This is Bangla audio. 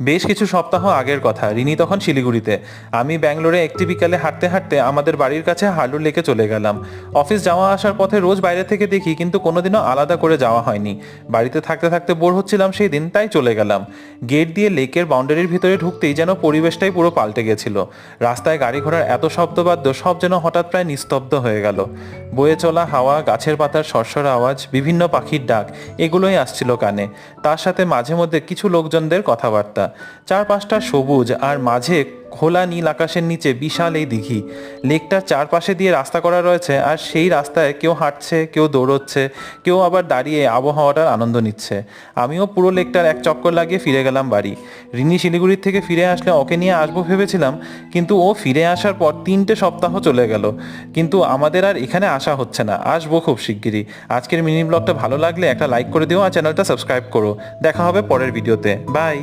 বেশ কিছু সপ্তাহ আগের কথা। রিনি তখন শিলিগুড়িতে। আমি ব্যাঙ্গালোরে একটি বিকালে হাঁটতে হাঁটতে আমাদের বাড়ির কাছে হালুর লেকে চলে গেলাম। অফিস যাওয়া আসার পথে রোজ বাইরে থেকে দেখি, কিন্তু কোনোদিনও আলাদা করে যাওয়া হয়নি। বাড়িতে থাকতে থাকতে বোর হচ্ছিলাম সেই দিন, তাই চলে গেলাম। গেট দিয়ে লেকের বাউন্ডারির ভিতরে ঢুকতেই যেন পরিবেশটাই পুরো পাল্টে গেছিল। রাস্তায় গাড়ি ঘোড়ার এত শব্দবাদ্য, সব যেন হঠাৎ প্রায় নিস্তব্ধ হয়ে গেল। বয়ে চলা হাওয়া, গাছের পাতার সরসর আওয়াজ, বিভিন্ন পাখির ডাক, এগুলোই আসছিল কানে। তার সাথে মাঝে মধ্যে কিছু লোকজনদের কথাবার্তা। চারপাশটা সবুজ আর মাঝে খোলা নীল আকাশের নিচে বিশাল এই দিঘি। লেকটার চারপাশে দিয়ে রাস্তা করা রয়েছে আর সেই রাস্তায় কেউ হাঁটছে, কেউ দৌড়চ্ছে, কেউ আবার দাঁড়িয়ে আবহাওয়াটার আনন্দ নিচ্ছে। আমিও পুরো লেকটার এক চক্কর লাগিয়ে ফিরে গেলাম বাড়ি। রিনি শিলিগুড়ির থেকে ফিরে আসলে ওকে নিয়ে আসব ভেবেছিলাম, কিন্তু ও ফিরে আসার পর তিনটে সপ্তাহ চলে গেল। কিন্তু আমাদের আর এখানে আসা হচ্ছে না। আসব খুব শিগগিরই। আজকের মিনি ব্লগটা ভালো লাগলে একটা লাইক করে দিও আর চ্যানেলটা সাবস্ক্রাইব করো। দেখা হবে পরের ভিডিওতে। বাই।